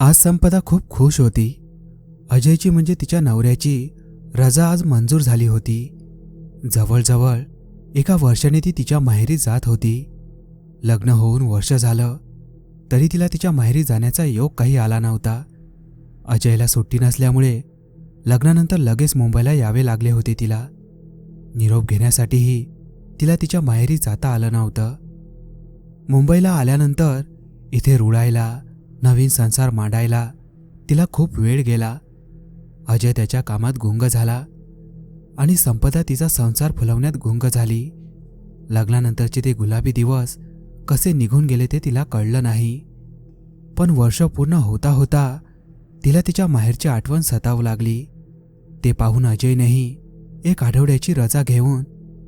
आज संपदा खूप खुश होती. अजयची म्हणजे तिच्या नवऱ्याची. रजा आज मंजूर झाली होती. जवळजवळ एका वर्षाने ती तिच्या माहेरी जात होती. लग्न होऊन वर्ष झालं तरी तिला तिच्या माहेरी जाण्याचा योग काही आला नव्हता. अजयला सुट्टी नसल्यामुळे लग्नानंतर लगेच मुंबईला यावे लागले होते तिला. निरोप घेण्यासाठीही तिला तिच्या माहेरी जाता आलं नव्हतं. मुंबईला आल्यानंतर इथे रुळायला नवीन संसार मांडायला तिला खूप वेळ गेला. अजय त्याच्या कामात गुंग झाला आणि संपदा तिचा संसार फुलवण्यात गुंग झाली. लग्नानंतरचे ते गुलाबी दिवस कसे निघून गेले ते तिला कळलं नाही. पण वर्ष पूर्ण होता होता तिला तिच्या माहेरची आठवण सतावू लागली. ते पाहून अजयनेही एक आठवड्याची रजा घेऊन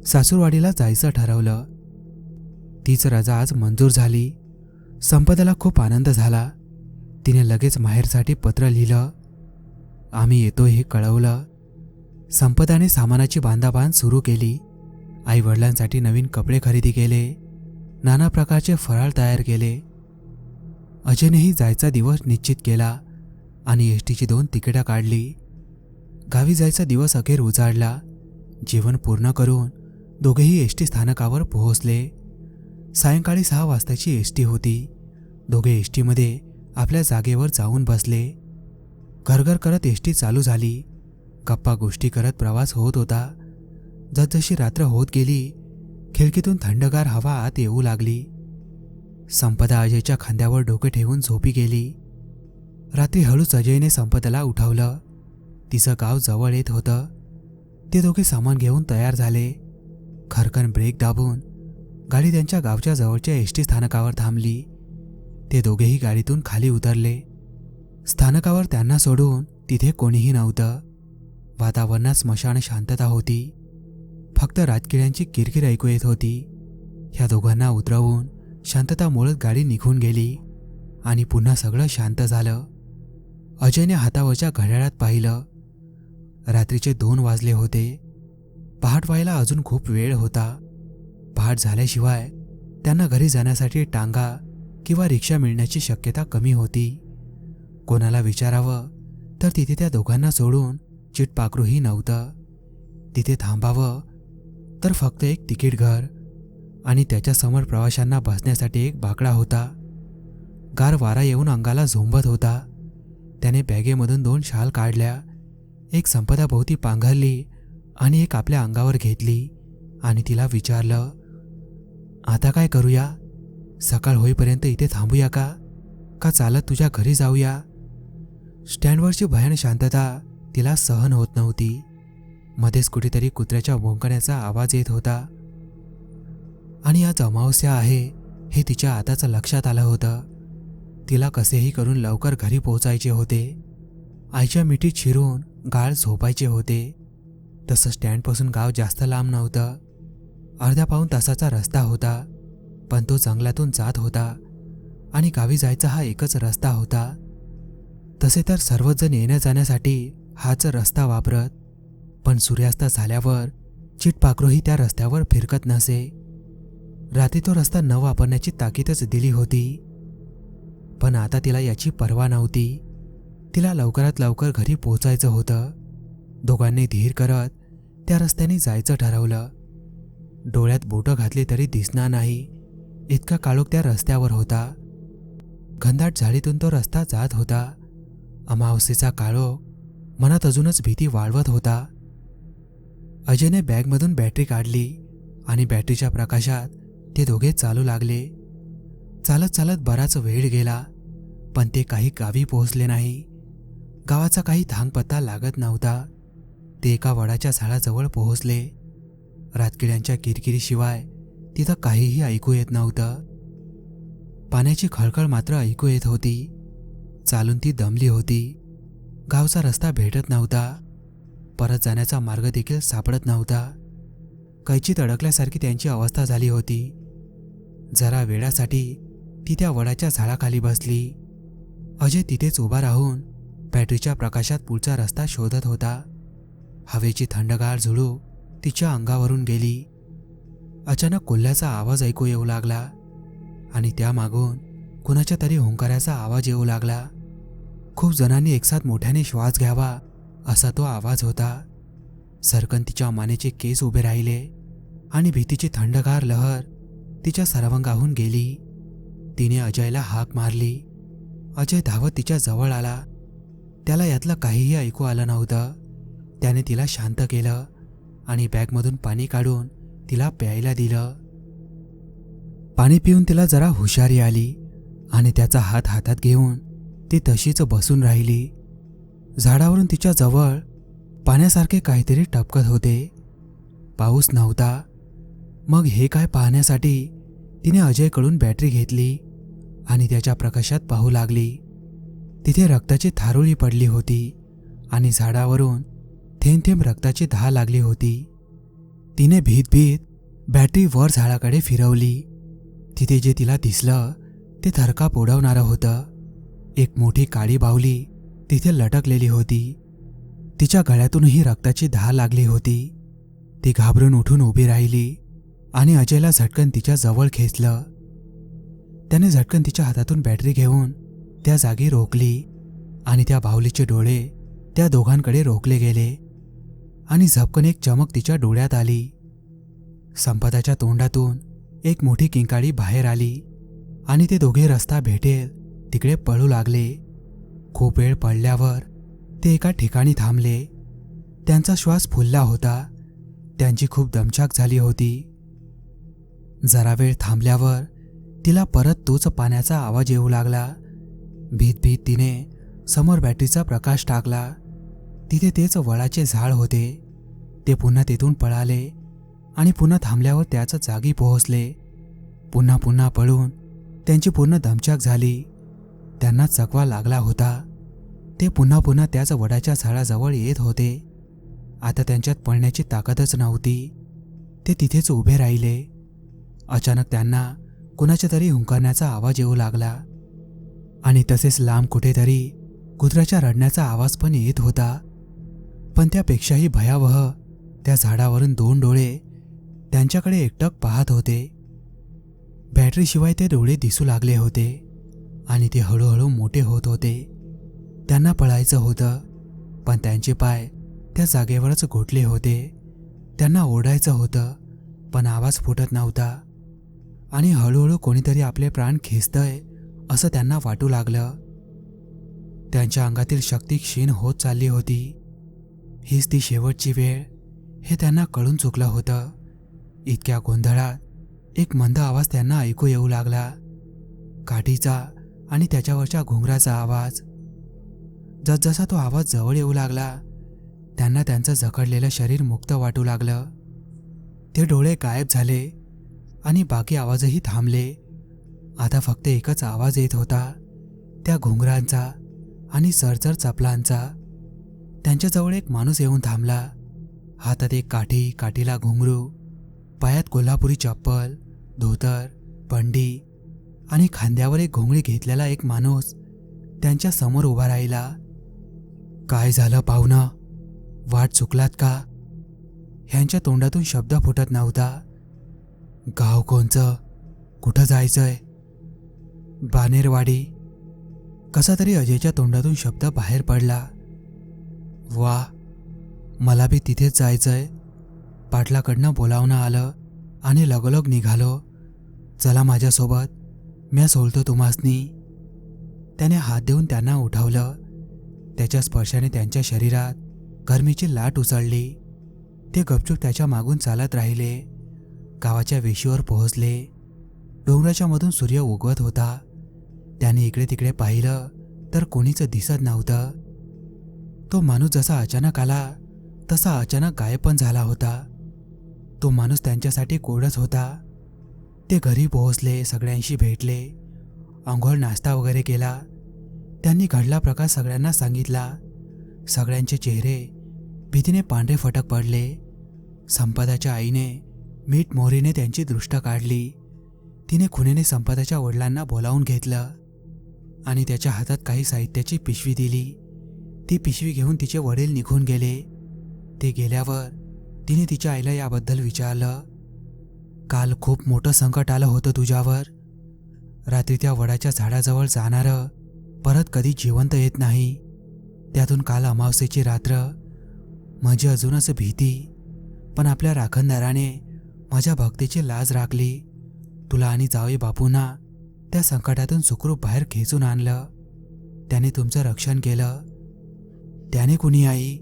सासूरवाडीला जायचं ठरवलं. तीच रजा आज मंजूर झाली. संपदाला खूप आनंद झाला. तिने लगेच माहेरसाठी पत्र लिहिलं. आम्ही येतो हे कळवलं. संपदाने सामानाची बांधाबांध सुरू केली. आई वडिलांसाठी नवीन कपडे खरेदी केले. नाना प्रकारचे फराळ तयार केले. अजयनेही जायचा दिवस निश्चित केला आणि एस टीची दोन तिकिटं काढली. गावी जायचा दिवस अखेर उजाडला. जेवण पूर्ण करून दोघेही एस टी स्थानकावर पोहोचले. सायंकाळी सहा वाजताची एस टी होती. दोघे एस टीमध्ये आपल्या जागेवर जाऊन बसले. घरघर करत एस टी चालू झाली. गप्पा गोष्टी करत प्रवास होत होता. जसजशी रात्र होत गेली खिडकीतून थंडगार हवा आत येऊ लागली. संपदा अजयच्या खांद्यावर डोके ठेवून झोपी गेली. रात्री हळूच अजयने संपदाला उठवलं. तिचं गाव जवळ येत होतं. ते दोघे सामान घेऊन तयार झाले. खरकन ब्रेक दाबून गाडी त्यांच्या गावच्या जवळच्या एस टी स्थानकावर थांबली. ते दोघेही गाडीतून खाली उतरले. स्थानकावर त्यांना सोडून तिथे कोणीही नव्हतं. वातावरणात स्मशान शांतता होती. फक्त राजकिड्यांची किरकिर ऐकू येत होती. ह्या दोघांना उतरवून शांतता मोडत गाडी निघून गेली आणि पुन्हा सगळं शांत झालं. अजयने हातावरच्या घड्याळात पाहिलं. रात्रीचे दोन वाजले होते. पहाट व्हायला अजून खूप वेळ होता. पहाट झाल्याशिवाय त्यांना घरी जाण्यासाठी टांगा किंवा रिक्षा मिळण्याची शक्यता कमी होती. कोणाला विचारावं? तर तिथे त्या दोघांना सोडून चिटपाखरूही नव्हतं. तिथे थांबावं तर फक्त एक तिकीट घर आणि त्याच्यासमोर प्रवाशांना बसण्यासाठी एक बाकडा होता. गार वारा येऊन अंगाला झोंबत होता. त्याने बॅगेमधून दोन शाल काढल्या एक संपदाभोवती पांघरली आणि एक आपल्या अंगावर घेतली आणि तिला विचारलं आता काय करूया? सकाळ होईपर्यंत इथे थांबूया का? का चालत तुझ्या घरी जाऊया? स्टँडवरची भयान शांतता तिला सहन होत नव्हती. मध्येच कुठेतरी कुत्र्याच्या भोंकण्याचा आवाज येत होता. आणि आज अमावस्या आहे हे तिच्या आताच लक्षात आलं होतं. तिला कसेही करून लवकर घरी पोहोचायचे होते. आईच्या मिठीत शिरून गाळ झोपायचे होते. तसं स्टँडपासून गाव जास्त लांब नव्हतं. अर्ध्या पाऊन तासाचा रस्ता होता पण तो जंगलातून जात होता. आणि गावी जायचा हा एकच रस्ता होता. तसे तर सर्वजण येण्या जाण्यासाठी हाच रस्ता वापरत पण सूर्यास्त झाल्यावर चिटपाखरूही त्या रस्त्यावर फिरकत नसे. रात्री तो रस्ता न वापरण्याची ताकीदच दिली होती. पण आता तिला याची पर्वा नव्हती. तिला लवकरात लवकर घरी पोहोचायचं होतं. दोघांनी धीर करत त्या रस्त्याने जायचं ठरवलं. डोळ्यात बोटं घातली तरी दिसणार नाही. इतका काळोख त्या रस्त्यावर होता. घनदाट झाडीतून तो रस्ता जात होता. अमावस्येचा काळो मनात अजूनच भीती वाढवत होता. अजयने बॅगमधून बॅटरी काढली आणि बॅटरीच्या प्रकाशात ते दोघे चालू लागले. चालत चालत बराच वेळ गेला पण ते काही गावी पोहोचले नाही. गावाचा काही थांगपत्ता लागत नव्हता. ते एका वडाच्या झाडाजवळ पोहोचले. रातकिड्यांच्या किरकिरीशिवाय तिथं काहीही ऐकू येत नव्हतं. पाण्याची खळखळ मात्र ऐकू येत होती. चालून ती दमली होती. गावचा रस्ता भेटत नव्हता. परत जाण्याचा मार्ग देखील सापडत नव्हता. कैचीत अडकल्यासारखी त्यांची अवस्था झाली होती. जरा वेळासाठी ती त्या वडाच्या झाडाखाली बसली. अजय तिथेच उभा राहून बॅटरीच्या प्रकाशात पुढचा रस्ता शोधत होता. हवेची थंडगार झुळू तिच्या अंगावरून गेली. अचानक कोल्ह्याचा आवाज ऐकू येऊ लागला आणि त्यामागून कुणाच्या तरी हुंकाऱ्याचा आवाज येऊ लागला. खूप जणांनी एकसाथ मोठ्याने श्वास घ्यावा असा तो आवाज होता. सरकन तिच्या मानेचे केस उभे राहिले आणि भीतीची थंडगार लहर तिच्या सर्वांगाहून गेली. तिने अजयला हाक मारली. अजय धावत तिच्या जवळ आला. त्याला यातलं काहीही ऐकू आलं नव्हतं. त्याने तिला शांत केलं आणि बॅगमधून पाणी काढून तिला प्यायला दिलं. पाणी पिऊन तिला जरा हुशारी आली आणि त्याचा हात हातात घेऊन ती तशीच बसून राहिली. झाडावरून तिच्या जवळ पाण्यासारखे काहीतरी टपकत होते. पाऊस नव्हता. मग हे काय पाहण्यासाठी तिने अजयकडून बॅटरी घेतली आणि त्याच्या प्रकाशात पाहू लागली. तिथे रक्ताची थारुळी पडली होती आणि झाडावरून थेंब थेंब रक्ताची धा लागली होती. तिने भीत भीत बॅटरी वर झाडाकडे फिरवली. तिथे जे तिला दिसलं ते थरका पोडवणारं होतं. एक मोठी काळी बावली तिथे लटकलेली होती. तिच्या गळ्यातूनही रक्ताची धार लागली होती. ती घाबरून उठून उभी राहिली आणि अजयला झटकन तिच्या जवळ खेचलं. त्याने झटकन तिच्या हातातून बॅटरी घेऊन त्या जागी रोखली आणि त्या बाहुलीचे डोळे त्या दोघांकडे रोखले गेले आणि झपकन एक चमक तिच्या डोळ्यात आली. संपदाच्या तोंडातून एक मोठी किंकाळी बाहेर आली आणि ते दोघे रस्ता भेटेल तिकडे पळू लागले. खूप वेळ पडल्यावर ते एका ठिकाणी थांबले. त्यांचा श्वास फुलला होता. त्यांची खूप दमछाक झाली होती. जरा वेळ थांबल्यावर तिला परत तोच पाण्याचा आवाज येऊ लागला. भीत भीत तिने समोर बॅटरीचा प्रकाश टाकला. तिथे तेच वडाचे झाड होते. ते पुन्हा तेथून पळाले आणि पुन्हा थांबल्यावर त्याच जागी पोहोचले. पुन्हा पुन्हा पळून त्यांची पूर्ण दमछाक झाली. त्यांना चकवा लागला होता. ते पुन्हा पुन्हा त्याच वडाच्या झाडाजवळ येत होते. आता त्यांच्यात पळण्याची ताकदच नव्हती. ते तिथेच उभे राहिले. अचानक त्यांना कुणाच्या तरी हुंकारण्याचा आवाज येऊ लागला. आणि तसेच लांब कुठेतरी कुत्र्याच्या रडण्याचा आवाज पण येत होता. पण त्यापेक्षाही भयावह त्या झाडावरून दोन डोळे त्यांच्याकडे एकटक पाहत होते. बॅटरीशिवाय ते डोळे दिसू लागले होते. आणि ते हळूहळू मोठे होत होते. त्यांना पळायचं होतं पण त्यांचे पाय त्या जागेवरच घोटले होते. त्यांना ओढायचं होतं पण आवाज फुटत नव्हता. आणि हळूहळू कोणीतरी आपले प्राण खेचतंय असं त्यांना वाटू लागलं. त्यांच्या अंगातील शक्ती क्षीण होत चालली होती. हीच ती शेवटची वेळ हे त्यांना कळून चुकलं होतं. इतक्या गोंधळात एक मंद आवाज त्यांना ऐकू येऊ लागला. काठीचा आणि त्याच्यावरच्या घुंगराचा आवाज. जसजसा तो आवाज जवळ येऊ लागला त्यांना त्यांचं जखडलेलं शरीर मुक्त वाटू लागलं. ते डोळे गायब झाले आणि बाकी आवाजही थांबले. आता फक्त एकच आवाज येत होता त्या घुंगरांचा आणि सरचर चपलांचा. त्यांच्याजवळ एक माणूस येऊन थांबला. हातात एक काठी काठीला घुंगरू पायात कोल्हापुरी चप्पल धोतर बंडी आणि खांद्यावर एक घोंगडी घेतलेला एक माणूस त्यांच्यासमोर उभा राहिला. काय झालं पाहुणं? वाट चुकलात का? ह्यांच्या तोंडातून शब्द फुटत नव्हता. गाव कोणचं? कुठं जायचंय? बानेरवाडी. कसा तरी अजयच्या तोंडातून शब्द बाहेर पडला. वा मला बी तिथेच जायचंय. पाटलाकडनं बोलावणं आलं आणि लगोलग निघालो. चला माझ्यासोबत. म्या सोलतो तुम्हासनी. त्याने हात देऊन त्यांना उठवलं. त्याच्या स्पर्शाने त्यांच्या शरीरात गरमीची लाट उसळली. ते गपचूप त्याच्या मागून चालत राहिले. गावाच्या वेशीवर पोहोचले. डोंगराच्या मधून सूर्य उगवत होता. त्याने इकडे तिकडे पाहिलं तर कोणीच दिसत नव्हतं. तो माणूस जसा अचानक आला तसा अचानक गायब पण झाला होता. तो माणूस त्यांच्यासाठी कोडच होता. ते घरी पोहोचले सगळ्यांशी भेटले. आंघोळ नाश्ता वगैरे केला. त्यांनी घडला प्रकार सगळ्यांना सांगितला. सगळ्यांचे चेहरे भीतीने पांढरे फटक पडले. संपदाच्या आईने मीठ मोहरीने त्यांची दृष्ट काढली. तिने खुनेने संपदाच्या वडिलांना बोलावून घेतलं आणि त्याच्या हातात काही साहित्याची पिशवी दिली. ती पिशवी घेऊन तिचे वडील निघून गेले. ते गेल्यावर तिने तिच्या आईला याबद्दल विचारलं. काल खूप मोठं संकट आलं होतं तुझ्यावर. रात्री त्या वडाच्या झाडाजवळ जाणारं परत कधी जिवंत येत नाही. त्यातून काल अमावस्येची रात्र. माझी अजूनच भीती. पण आपल्या राखणदाराने माझ्या भक्तीची लाज राखली. तुला आणि जावे बापूंना त्या संकटातून सुखरूप बाहेर खेचून आणलं. त्याने तुमचं रक्षण केलं. त्याने कुणी आई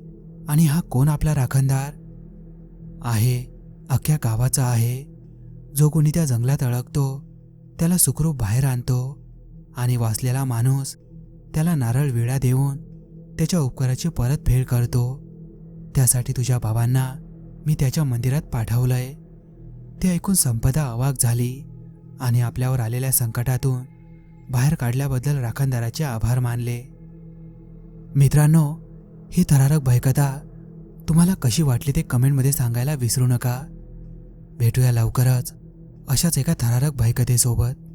आणि हा कोण आपला राखणदार? आहे अख्ख्या गावाचा आहे. जो कोणी त्या जंगलात अडकतो त्याला सुखरूप बाहेर आणतो आणि वाचलेला माणूस त्याला नारळ विडा देऊन त्याच्या उपकाराची परतफेड करतो. त्यासाठी तुझ्या बाबांना मी त्याच्या मंदिरात पाठवलंय. ते ऐकून संपदा अवाक झाली आणि आपल्यावर आलेल्या संकटातून बाहेर काढल्याबद्दल राखणदाराचे आभार मानले. मित्रांनो ही थरारक भयकथा तुम्हाला कशी वाटली ते कमेंटमध्ये सांगायला विसरू नका. भेटूया लवकरच अशाच एका थरारक भयकथेसोबत